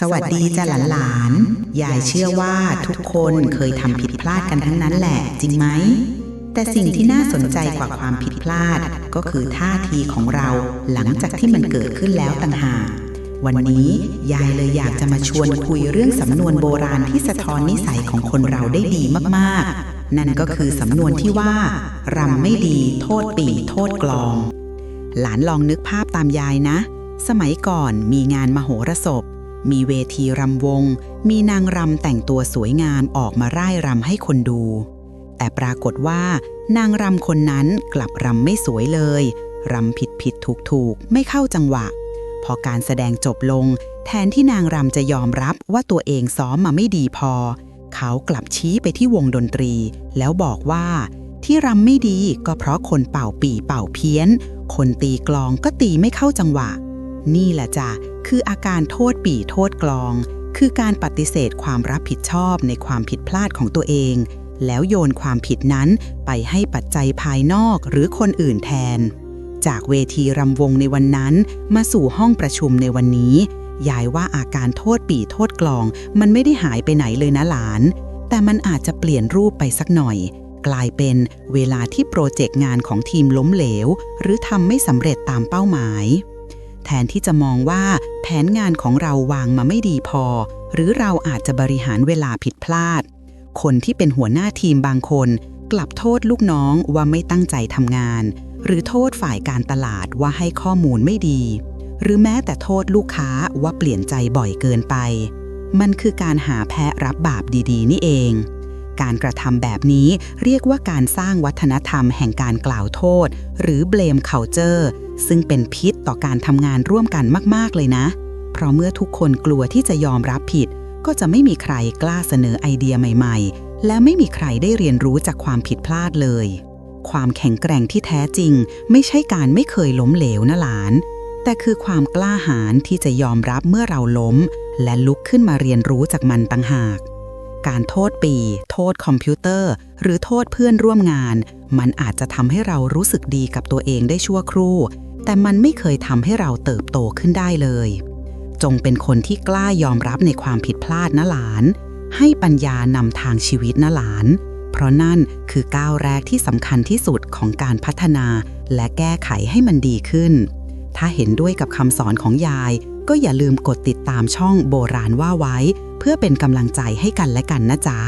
สวัสดีจ้ะหลานๆยายเชื่อว่าทุกคนเคยทำผิดพลาดกันทั้งนั้นแหละ จริงไหม แต่สิ่งที่น่าสนใจกว่าความผิดพลาด ก็คือท่าทีของเราหลังจากที่มันเกิดขึ้นแล้วต่างหากวันนี้ยายเลยอยากจะมาชวนคุยเรื่องสำนวนโบราณที่สะท้อนนิสัยของคนเราได้ดีมากๆ นั่นก็คือสำนวนที่ว่ารำไม่ดีโทษปีโทษกลอง หลานลองนึกภาพตามยายนะ สมัยก่อนมีงานมโหรสพ มีเวทีรำวง มีนางรำแต่งตัวสวยงามออกมาร่ายรำให้คนดู แต่ปรากฏว่านางรำคนนั้นกลับรำไม่สวยเลยรำผิดผิดถูกถูกไม่เข้าจังหวะ พอการแสดงจบลง แทนที่นางรำจะยอมรับว่าตัวเองซ้อมมาไม่ดีพอ เขากลับชี้ไปที่วงดนตรี แล้วบอกว่าที่รำไม่ดีก็เพราะคนเป่าปีเป่าเพี้ยน คนตีกลองก็ตีไม่เข้าจังหวะ นี่แหละจ้ะคืออาการโทษปี่โทษกลอง คือการปฏิเสธความรับผิดชอบในความผิดพลาดของตัวเอง แล้วโยนความผิดนั้นไปให้ปัจจัยภายนอกหรือคนอื่นแทน จากเวทีรำวงในวันนั้นมาสู่ห้องประชุมในวันนี้ยายว่าอาการโทษปี่โทษกลอง มันไม่ได้หายไปไหนเลยนะหลาน แต่มันอาจจะเปลี่ยนรูปไปสักหน่อย กลายเป็นเวลาที่โปรเจกต์งานของทีมล้มเหลว หรือทำไม่สำเร็จตามเป้าหมาย แทนที่จะมองว่าแผนงานของเราวางมาไม่ดีพอ หรือเราอาจจะบริหารเวลาผิดพลาด คนที่เป็นหัวหน้าทีมบางคน กลับโทษลูกน้องว่าไม่ตั้งใจทำงาน หรือโทษฝ่ายการตลาดว่าให้ข้อมูลไม่ดี หรือแม้แต่โทษลูกค้าว่าเปลี่ยนใจบ่อยเกินไป มันคือการหาแพ้รับบาปดีๆ นี่เอง การกระทำแบบนี้เรียกว่าการสร้างวัฒนธรรมแห่งการกล่าวโทษ หรือ blame culture ซึ่งเป็นพิษต่อการทำงานร่วมกันมาก ๆ เลยนะ เพราะเมื่อทุกคนกลัวที่จะยอมรับผิด ก็จะไม่มีใครกล้าเสนอไอเดียใหม่ ๆ และไม่มีใครได้เรียนรู้จากความผิดพลาดเลย ความแข็งแกร่งที่แท้จริง ไม่ใช่การไม่เคยล้มเหลวนะหลาน แต่คือความกล้าหาญที่จะยอมรับเมื่อเราล้ม และลุกขึ้นมาเรียนรู้จากมันต่างหาก การโทษปี โทษคอมพิวเตอร์ หรือโทษเพื่อนร่วมงาน มันอาจจะทำให้เรารู้สึกดีกับตัวเองได้ชั่วครู่ แต่มันไม่เคยทำให้เราเติบโตขึ้นได้เลย จงเป็นคนที่กล้ายอมรับในความผิดพลาดนะหลาน ให้ปัญญานำทางชีวิตนะหลาน เพราะนั่นคือก้าวแรกที่สำคัญที่สุดของการพัฒนาและแก้ไขให้มันดีขึ้น ถ้าเห็นด้วยกับคำสอนของยายก็อย่าลืมกดติดตามช่องโบราณว่าไว้ พื่อเป็นกำลังใจให้กันและกันนะจ๊ะ